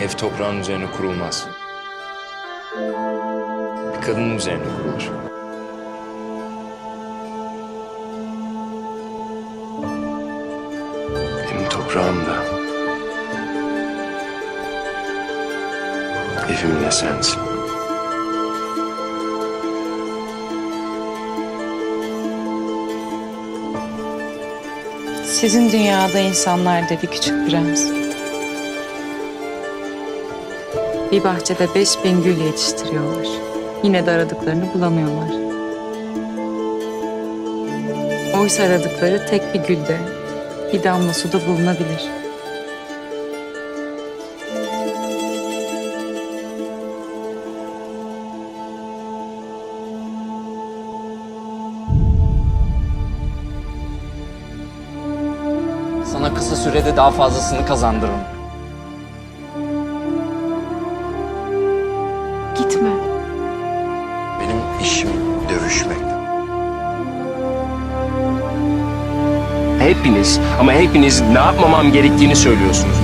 Ev toprağın üzerine kurulmaz. Bir kadının üzerine kurulur. Benim toprağım da evim de sensin. Sizin dünyada insanlar dedi küçük prens. Bir bahçede beş bin gül yetiştiriyorlar. Yine de aradıklarını bulamıyorlar. Oysa aradıkları tek bir gülde, bir damla suda bulunabilir. Sana kısa sürede daha fazlasını kazandırırım. İşim dövüşmek. Hepiniz ama hepiniz ne yapmamam gerektiğini söylüyorsunuz.